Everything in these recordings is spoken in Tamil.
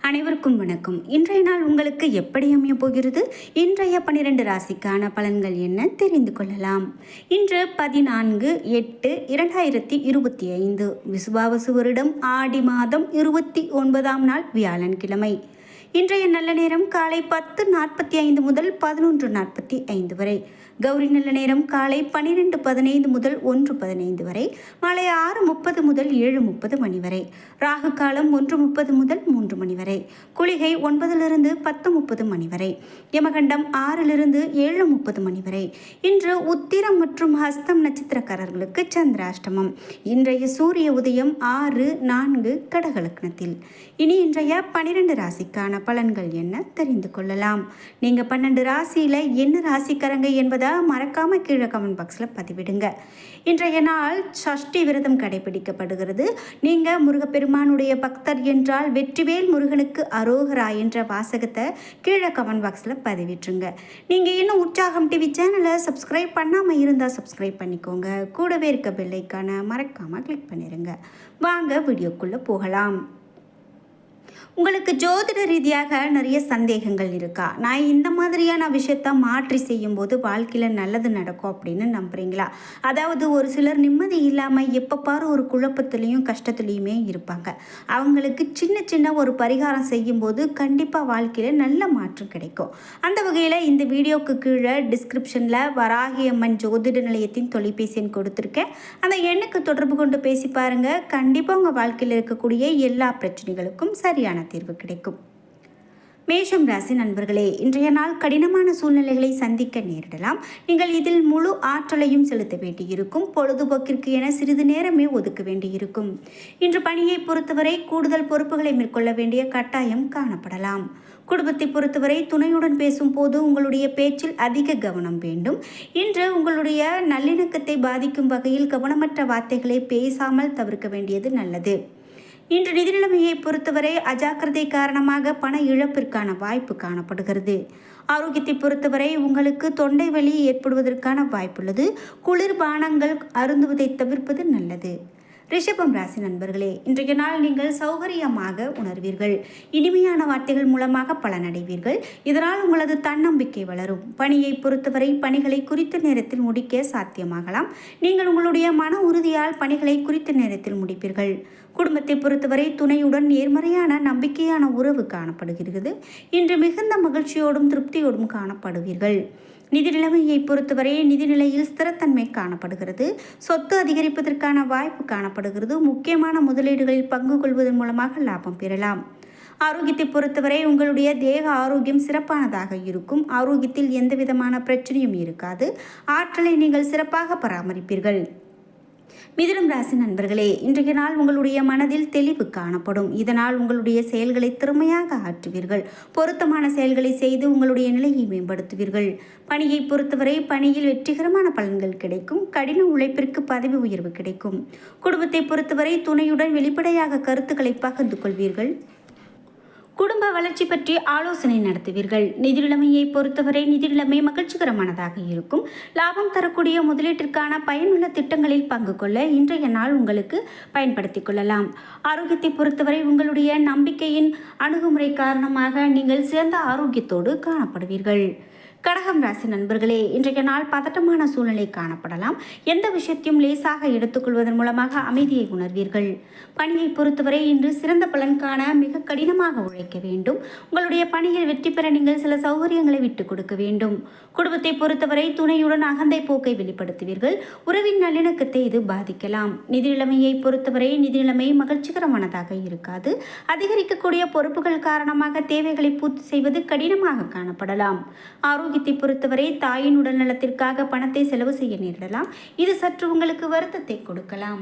அனைவருக்கும் வணக்கம். இன்றைய நாள் உங்களுக்கு எப்படி அமைய போகிறது? இன்றைய பன்னிரெண்டு ராசிக்கான பலன்கள் என்ன? தெரிந்து கொள்ளலாம். இன்று பதினான்கு எட்டு இரண்டாயிரத்தி இருபத்தி ஐந்து. விசுவாவசு வருடம். ஆடி மாதம் இருபத்தி ஒன்பதாம் நாள். வியாழன்கிழமை. இன்றைய நல்ல நேரம் காலை பத்து நாற்பத்தி ஐந்து முதல் பதினொன்று நாற்பத்தி ஐந்து வரை. கௌரி நல்ல நேரம் காலை பன்னிரெண்டு பதினைந்து முதல் ஒன்று பதினைந்து வரை. மாலை ஆறு முப்பது முதல் ஏழு முப்பது மணி வரை. ராகு காலம் ஒன்று முப்பது முதல் மூன்று மணி வரை. குளிகை ஒன்பதிலிருந்து பத்து முப்பது மணி வரை. யமகண்டம் ஆறிலிருந்து ஏழு முப்பது மணி வரை. இன்று உத்திரம் மற்றும் ஹஸ்தம் நட்சத்திரக்காரர்களுக்கு சந்திராஷ்டமம். இன்றைய சூரிய உதயம் ஆறு நான்கு கடகலக்னத்தில் இனி இன்றைய பன்னிரெண்டு ராசிக்கான பலன்கள் என்ன தெரிந்து கொள்ளலாம். நீங்க பன்னெண்டு ராசியில என்ன ராசிக்காரங்க என்பதை மறக்காம கீழே கமெண்ட் பாக்ஸில் பதிவிடுங்க. இன்றைய நாள் சஷ்டி விரதம் கடைபிடிக்கப்படுகிறது. நீங்க முருகப்பெருமானுடைய பக்தர் என்றால் வெற்றிவேல் முருகனுக்கு அரோகரா என்ற வாசகத்தை கீழே கமெண்ட் பாக்ஸில் பதிவிட்டுருங்க. நீங்க இன்னும் உற்சாகம் டிவி சேனலை சப்ஸ்கிரைப் பண்ணாம இருந்தால் சப்ஸ்கிரைப் பண்ணிக்கோங்க. கூடவே இருக்க பெல்லைக்கான மறக்காம கிளிக் பண்ணிடுங்க வாங்க வீடியோக்குள்ள போகலாம். உங்களுக்கு ஜோதிட ரீதியாக நிறைய சந்தேகங்கள் இருக்கா? நான் இந்த மாதிரியான விஷயத்த மாற்றி செய்யும்போது வாழ்க்கையில் நல்லது நடக்கும் அப்படின்னு நம்புறீங்களா? அதாவது ஒரு சிலர் நிம்மதி இல்லாமல் எப்போ பாரு ஒரு குழப்பத்துலேயும் கஷ்டத்துலேயுமே இருப்பாங்க. அவங்களுக்கு சின்ன சின்ன ஒரு பரிகாரம் செய்யும்போது கண்டிப்பாக வாழ்க்கையில் நல்ல மாற்றம் கிடைக்கும். அந்த வகையில் இந்த வீடியோக்கு கீழே டிஸ்கிரிப்ஷனில் வராகி அம்மன் ஜோதிட நிலையத்தின் தொலைபேசி எண் கொடுத்துருக்கேன். அந்த எண்ணுக்கு தொடர்பு கொண்டு பேசி பாருங்கள் கண்டிப்பாக உங்கள் வாழ்க்கையில் இருக்கக்கூடிய எல்லா பிரச்சனைகளுக்கும் சரியானது தீர்வு கிடைக்கும். மேஷம் ராசி நண்பர்களே இன்றைய நாள் கடினமான சூழ்நிலைகளை சந்திக்க நேரிடலாம். நீங்கள் இதில் முழு ஆற்றலையும் செலுத்த வேண்டியிருக்கும். பொழுதுபோக்கிற்கு என சிறிது நேரமே ஒதுக்க வேண்டியிருக்கும். இன்று பணியை பொறுத்தவரை கூடுதல் பொறுப்புகளை மேற்கொள்ள வேண்டிய கட்டாயம் காணப்படலாம். குடும்பத்தை பொறுத்தவரை துணையுடன் பேசும்போது உங்களுடைய பேச்சில் அதிக கவனம் வேண்டும். இன்று உங்களுடைய நல்லிணக்கத்தை பாதிக்கும் வகையில் கவனமற்ற வார்த்தைகளை பேசாமல் தவிர்க்க வேண்டியது நல்லது. இன்று நிதிநிலைமையை பொறுத்தவரை அஜாக்கிரதை காரணமாக பண இழப்பிற்கான வாய்ப்பு காணப்படுகிறது. ஆரோக்கியத்தை பொறுத்தவரை உங்களுக்கு தொண்டை வலி ஏற்படுவதற்கான வாய்ப்புள்ளது. குளிர்பானங்கள் அருந்துவதை தவிர்ப்பது நல்லது. ரிஷபம் ராசி நண்பர்களே இன்றைய நாள் நீங்கள் சௌகரியமாக உணர்வீர்கள். இனிமையான வார்த்தைகள் மூலமாக பலனடைவீர்கள். இதனால் உங்களது தன்னம்பிக்கை வளரும். பணியை பொறுத்தவரை பணிகளை குறித்த நேரத்தில் முடிக்க சாத்தியமாகலாம். நீங்கள் உங்களுடைய மன உறுதியால் பணிகளை குறித்த நேரத்தில் முடிப்பீர்கள். குடும்பத்தை பொறுத்தவரை துணையுடன் நேர்மறையான நம்பிக்கையான உறவு காணப்படுகிறது. இன்று மிகுந்த மகிழ்ச்சியோடும் திருப்தியோடும் காணப்படுவீர்கள். நிதி நிலைமையை பொறுத்தவரை நிதிநிலையில் ஸ்திரத்தன்மை காணப்படுகிறது. சொத்து அதிகரிப்பதற்கான வாய்ப்பு காணப்படுகிறது. முக்கியமான முதலீடுகளில் பங்கு கொள்வதன் மூலமாக லாபம் பெறலாம். ஆரோக்கியத்தை பொறுத்தவரை உங்களுடைய தேக ஆரோக்கியம் சிறப்பானதாக இருக்கும். ஆரோக்கியத்தில் எந்த விதமான பிரச்சனையும் இருக்காது. ஆற்றலை நீங்கள் சிறப்பாக பராமரிப்பீர்கள். மிதுனம் ராசி நண்பர்களே இன்றைய நாள் உங்களுடைய மனதில் தெளிவு காணப்படும். இதனால் உங்களுடைய செயல்களை திறமையாக ஆற்றுவீர்கள். பொருத்தமான செயல்களை செய்து உங்களுடைய நிலையை மேம்படுத்துவீர்கள். பணியை பொறுத்தவரை பணியில் வெற்றிகரமான பலன்கள் கிடைக்கும். கடின உழைப்பிற்கு பதவி உயர்வு கிடைக்கும். குடும்பத்தை பொறுத்தவரை துணையுடன் வெளிப்படையாக கருத்துக்களை பகிர்ந்து கொள்வீர்கள். குடும்ப வளர்ச்சி பற்றி ஆலோசனை நடத்துவீர்கள். நிதிநிலைமையை பொறுத்தவரை நிதிநிலைமை மகிழ்ச்சிகரமானதாக இருக்கும். லாபம் தரக்கூடிய முதலீட்டிற்கான பயனுள்ள திட்டங்களில் பங்கு கொள்ள இன்றைய நாள் உங்களுக்கு பயன்படுத்திக் கொள்ளலாம். ஆரோக்கியத்தை பொறுத்தவரை உங்களுடைய நம்பிக்கையின் அணுகுமுறை காரணமாக நீங்கள் சிறந்த ஆரோக்கியத்தோடு காணப்படுவீர்கள். கடகம் ராசி நண்பர்களே இன்றைய நாள் பதட்டமான சூழ்நிலை காணப்படலாம். எந்த விஷயத்தையும் லேசாக எடுத்துக்கொள்வதன் மூலமாக அமைதியை உணர்வீர்கள். பணியை பொறுத்தவரை இன்று சிறந்த பலன் காண மிக கடினமாக உழைக்க வேண்டும். உங்களுடைய பணியில் வெற்றி பெற நீங்கள் சில சௌகரியங்களை விட்டுக் கொடுக்க வேண்டும். குடும்பத்தை பொறுத்தவரை துணையுடன் அகந்தை போக்கை வெளிப்படுத்துவீர்கள். உறவின் நல்லிணக்கத்தை இது பாதிக்கலாம். நிதி நிலைமையை பொறுத்தவரை நிதி நிலைமை மகிழ்ச்சிகரமானதாக இருக்காது. அதிகரிக்கக்கூடிய பொறுப்புகள் காரணமாக தேவைகளை பூர்த்தி செய்வது கடினமாக காணப்படலாம். ஆரோக்கியத்தை பொறுத்தவரை தாயின் உடல்நலத்திற்காக பணத்தை செலவு செய்ய நேரிடலாம். இது சற்று உங்களுக்கு வருத்தத்தை கொடுக்கலாம்.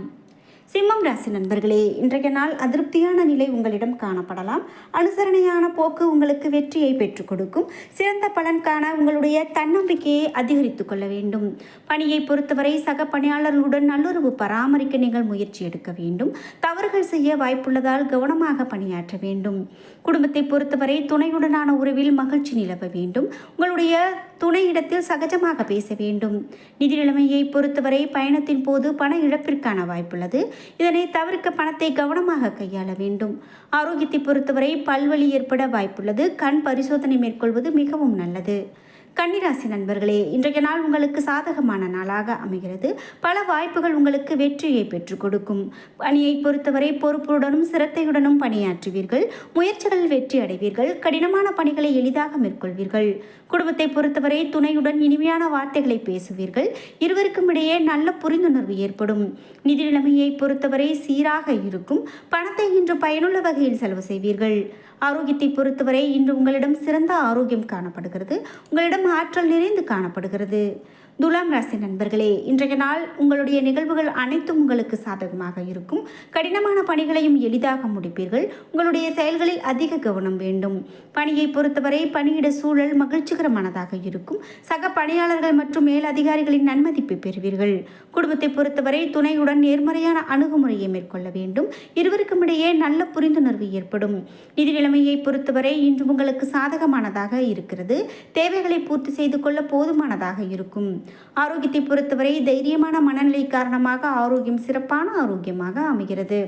சிம்மம் ராசி நண்பர்களே இன்றைய நாள் அதிருப்தியான நிலை உங்களிடம் காணப்படலாம். அனுசரணையான போக்கு உங்களுக்கு வெற்றியை பெற்றுக் கொடுக்கும். சிறந்த பலன் காண உங்களுடைய தன்னம்பிக்கையை அதிகரித்துக் கொள்ள வேண்டும். பணியை பொறுத்தவரை சக பணியாளர்களுடன் நல்லுறவு பராமரிக்க நீங்கள் முயற்சி எடுக்க வேண்டும். தவறுகள் செய்ய வாய்ப்புள்ளதால் கவனமாக பணியாற்ற வேண்டும். குடும்பத்தை பொறுத்தவரை துணையுடனான உறவில் மகிழ்ச்சி நிலவ வேண்டும். உங்களுடைய துணையிடத்தில் சகஜமாக பேச வேண்டும். நிதி நிலைமையை பொறுத்தவரை பயணத்தின் போது பண இழப்பிற்கான வாய்ப்புள்ளது. இதனை தவிர்க்க பணத்தை கவனமாக கையாள வேண்டும். ஆரோக்கியத்தை பொறுத்தவரை பல்வலி ஏற்பட வாய்ப்புள்ளது. கண் பரிசோதனை மேற்கொள்வது மிகவும் நல்லது. கன்னிராசி நண்பர்களே இன்றைய நாள் உங்களுக்கு சாதகமான நாளாக அமைகிறது. பல வாய்ப்புகள் உங்களுக்கு வெற்றியை பெற்றுக் கொடுக்கும். பணியை பொறுத்தவரை பொறுப்புடனும் சிரத்தையுடனும் பணியாற்றுவீர்கள். முயற்சிகளில் வெற்றி அடைவீர்கள். கடினமான பணிகளை எளிதாக மேற்கொள்வீர்கள். குடும்பத்தை பொறுத்தவரை துணையுடன் இனிமையான வார்த்தைகளை பேசுவீர்கள். இருவருக்கும் இடையே நல்ல புரிந்துணர்வு ஏற்படும். நிதி நிலைமையை பொறுத்தவரை சீராக இருக்கும். பணத்தை இன்று பயனுள்ள வகையில் செலவு செய்வீர்கள். ஆரோக்கியத்தை பொறுத்தவரை இன்று உங்களிடம் சிறந்த ஆரோக்கியம் காணப்படுகிறது. உங்களிடம் ஆற்றல் நிறைந்து காணப்படுகிறது. துலாம் ராசி நண்பர்களே இன்றைய நாள் உங்களுடைய நிகழ்வுகள் அனைத்தும் உங்களுக்கு சாதகமாக இருக்கும். கடினமான பணிகளையும் எளிதாக முடிப்பீர்கள். உங்களுடைய செயல்களில் அதிக கவனம் வேண்டும். பணியை பொறுத்தவரை பணியிட சூழல் மகிழ்ச்சிகரமானதாக இருக்கும். சக பணியாளர்கள் மற்றும் மேல் அதிகாரிகளின் நன்மதிப்பை பெறுவீர்கள். குடும்பத்தை பொறுத்தவரை துணையுடன் நேர்மறையான அணுகுமுறையை மேற்கொள்ள வேண்டும். இருவருக்கும் இடையே நல்ல புரிந்துணர்வு ஏற்படும். நிதி நிலைமையை பொறுத்தவரை இன்று உங்களுக்கு சாதகமானதாக இருக்கிறது. தேவைகளை பூர்த்தி செய்து கொள்ள போதுமானதாக இருக்கும். ஆரோக்கியத்தை பொறுத்தவரை தைரியமான மனநிலை காரணமாக ஆரோக்கியம் சிறப்பான ஆரோக்கியமாக அமைகிறது.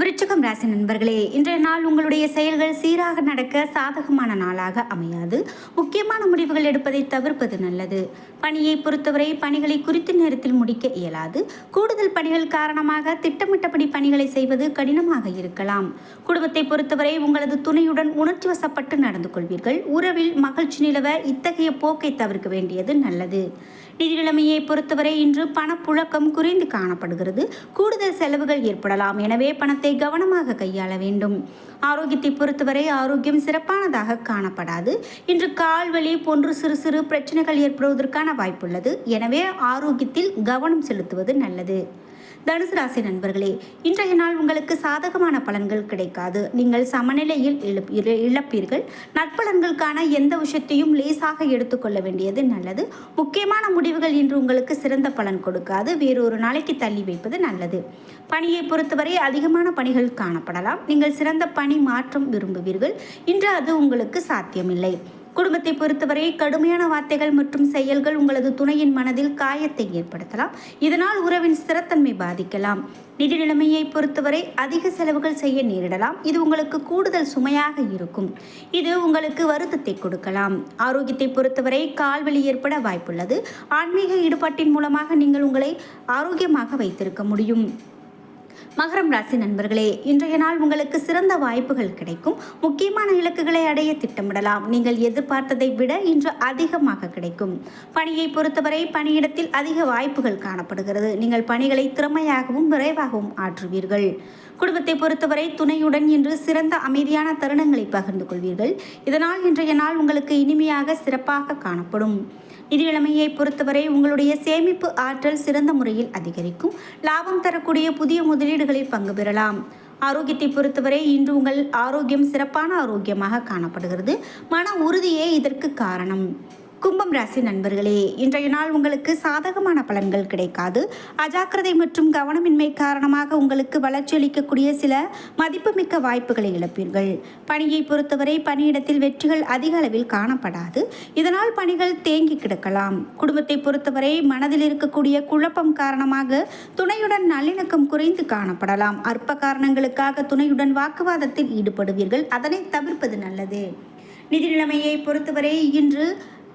விருச்சகம் ராசி நண்பர்களே இன்றைய நாள் உங்களுடைய செயல்கள் சீராக நடக்க சாதகமான நாளாக அமையாது. முக்கியமான முடிவுகள் எடுப்பதை தவிர்ப்பது நல்லது. பணியை பொறுத்தவரை பணிகளை குறித்த நேரத்தில் முடிக்க இயலாது. கூடுதல் பணிகள் காரணமாக திட்டமிட்டபடி பணிகளை செய்வது கடினமாக இருக்கலாம். குடும்பத்தை பொறுத்தவரை உங்களது துணையுடன் உணர்ச்சி வசப்பட்டு நடந்து கொள்வீர்கள் உறவில் மகிழ்ச்சி நிலவ இத்தகைய போக்கை தவிர்க்க வேண்டியது நல்லது. நிதிநிலைமையை பொறுத்தவரை இன்று பணப்புழக்கம் குறைந்து காணப்படுகிறது. கூடுதல் செலவுகள் ஏற்படலாம். எனவே பணத்தை கவனமாக கையாள வேண்டும். ஆரோக்கியத்தை பொறுத்தவரை ஆரோக்கியம் சிறப்பானதாக காணப்படாது. இன்று கால்வலி போன்று சிறு சிறு பிரச்சனைகள் ஏற்படுவதற்கான வாய்ப்புள்ளது. எனவே ஆரோக்கியத்தில் கவனம் செலுத்துவது நல்லது. தனுசு ராசி நண்பர்களே இன்றைய நாள் உங்களுக்கு சாதகமான பலன்கள் கிடைக்காது. நீங்கள் சமநிலையில் இழப்பீர்கள். நற்பலன்களுக்கான எந்த விஷயத்தையும் லேசாக எடுத்துக்கொள்ள வேண்டியது நல்லது. முக்கியமான முடிவுகள் இன்று உங்களுக்கு சிறந்த பலன் கொடுக்காது. வேறொரு நாளைக்கு தள்ளி வைப்பது நல்லது. பணியை பொறுத்தவரை அதிகமான பணிகள் காணப்படலாம். நீங்கள் சிறந்த பணி மாற்றம் விரும்புவீர்கள். இன்று அது உங்களுக்கு சாத்தியமில்லை. குடும்பத்தை பொறுத்தவரை கடுமையான வார்த்தைகள் மற்றும் செயல்கள் உங்களது துணையின் மனதில் காயத்தை ஏற்படுத்தலாம். இதனால் உறவின் ஸ்திரத்தன்மை பாதிக்கலாம். நிதி நிலைமையை பொறுத்தவரை அதிக செலவுகள் செய்ய நேரிடலாம். இது உங்களுக்கு கூடுதல் சுமையாக இருக்கும். இது உங்களுக்கு வருத்தத்தை கொடுக்கலாம். ஆரோக்கியத்தை பொறுத்தவரை கால்வலி ஏற்பட வாய்ப்புள்ளது. ஆன்மீக ஈடுபாட்டின் மூலமாக நீங்கள் உங்களை ஆரோக்கியமாக வைத்திருக்க முடியும். மகரம் ராசி நண்பர்களே இன்றைய நாள் உங்களுக்கு சிறந்த வாய்ப்புகள் கிடைக்கும். முக்கியமான இலக்குகளை அடைய திட்டமிடலாம். நீங்கள் எதிர்பார்த்ததை விட இன்று அதிகமாக கிடைக்கும். பணியை பொறுத்தவரை பணியிடத்தில் அதிக வாய்ப்புகள் காணப்படுகிறது. நீங்கள் பணிகளை திறமையாகவும் விரைவாகவும் ஆற்றுவீர்கள். குடும்பத்தை பொறுத்தவரை துணையுடன் இன்று சிறந்த அமைதியான தருணங்களை பகிர்ந்து கொள்வீர்கள். இதனால் இன்றைய நாள் உங்களுக்கு இனிமையாக சிறப்பாக காணப்படும். நிதி நிலைமையை பொறுத்தவரை உங்களுடைய சேமிப்பு ஆற்றல் சிறந்த முறையில் அதிகரிக்கும். லாபம் தரக்கூடிய புதிய முதலீடுகளில் பங்கு பெறலாம். ஆரோக்கியத்தை பொறுத்தவரை இன்று உங்கள் ஆரோக்கியம் சிறப்பான ஆரோக்கியமாக காணப்படுகிறது. மன உறுதியே இதற்கு காரணம். கும்பம் ராசி நண்பர்களே இன்றைய நாள் உங்களுக்கு சாதகமான பலன்கள் கிடைக்காது. அஜாக்கிரதை மற்றும் கவனமின்மை காரணமாக உங்களுக்கு வளர்ச்சி அளிக்கக்கூடிய சில மதிப்புமிக்க வாய்ப்புகளை இழப்பீர்கள். பணியை பொறுத்தவரை பணியிடத்தில் வெற்றிகள் அதிக அளவில் காணப்படாது. இதனால் பணிகள் தேங்கி கிடக்கலாம். குடும்பத்தை பொறுத்தவரை மனதில் இருக்கக்கூடிய குழப்பம் காரணமாக துணையுடன் நல்லிணக்கம் குறைந்து காணப்படலாம். அற்ப காரணங்களுக்காக துணையுடன் வாக்குவாதத்தில் ஈடுபடுவீர்கள். அதனை தவிர்ப்பது நல்லது. நிதி நிலைமையை பொறுத்தவரை இன்று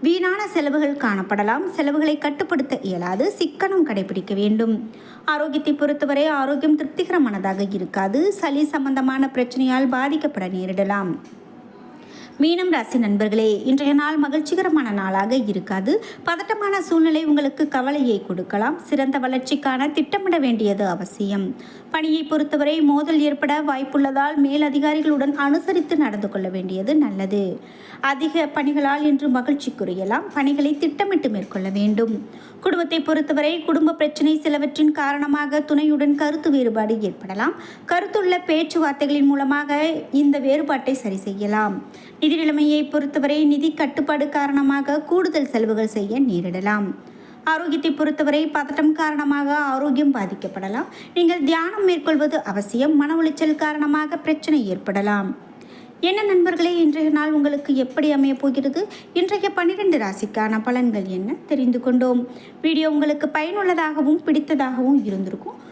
வீணான செலவுகள் காணப்படலாம். செலவுகளை கட்டுப்படுத்த இயலாது. சிக்கனம் கடைபிடிக்க வேண்டும். ஆரோக்கியத்தை பொறுத்தவரை ஆரோக்கியம் திருப்திகரமானதாக இருக்காது. சளி சம்பந்தமான பிரச்சனையால் பாதிக்கப்பட நேரிடலாம். மீனம் ராசி நண்பர்களே இன்றைய நாள் மகிழ்ச்சிகரமான நாளாக இருக்காது. பதட்டமான சூழ்நிலை உங்களுக்கு கவலையை கொடுக்கலாம். சிறந்த வளர்ச்சிக்கான திட்டமிட வேண்டியது அவசியம். பணியை பொறுத்தவரை மோதல் ஏற்பட வாய்ப்புள்ளதால் மேலதிகாரிகளுடன் அனுசரித்து நடந்து கொள்ள வேண்டியது நல்லது. அதிக பணிகளால் இன்று மகிழ்ச்சி குறையலாம். பணிகளை திட்டமிட்டு மேற்கொள்ள வேண்டும். குடும்பத்தை பொறுத்தவரை குடும்ப பிரச்சனை சிலவற்றின் காரணமாக துணையுடன் கருத்து வேறுபாடு ஏற்படலாம். கருத்துள்ள பேச்சுவார்த்தைகளின் மூலமாக இந்த வேறுபாட்டை சரி செய்யலாம். நிதி நிலைமையை பொறுத்தவரை நிதி கட்டுப்பாடு காரணமாக கூடுதல் செலவுகள் செய்ய நேரிடலாம். ஆரோக்கியத்தை பொறுத்தவரை பதட்டம் காரணமாக ஆரோக்கியம் பாதிக்கப்படலாம். நீங்கள் தியானம் மேற்கொள்வது அவசியம். மன உளைச்சல் காரணமாக பிரச்சனை ஏற்படலாம். என்ன நண்பர்களே இன்றைய நாள் உங்களுக்கு எப்படி அமையப் போகிறது? இன்றைய பன்னிரெண்டு ராசிக்கான பலன்கள் என்ன? தெரிந்து கொண்டோம். வீடியோ உங்களுக்கு பயனுள்ளதாகவும் பிடித்ததாகவும் இருந்திருக்கும்.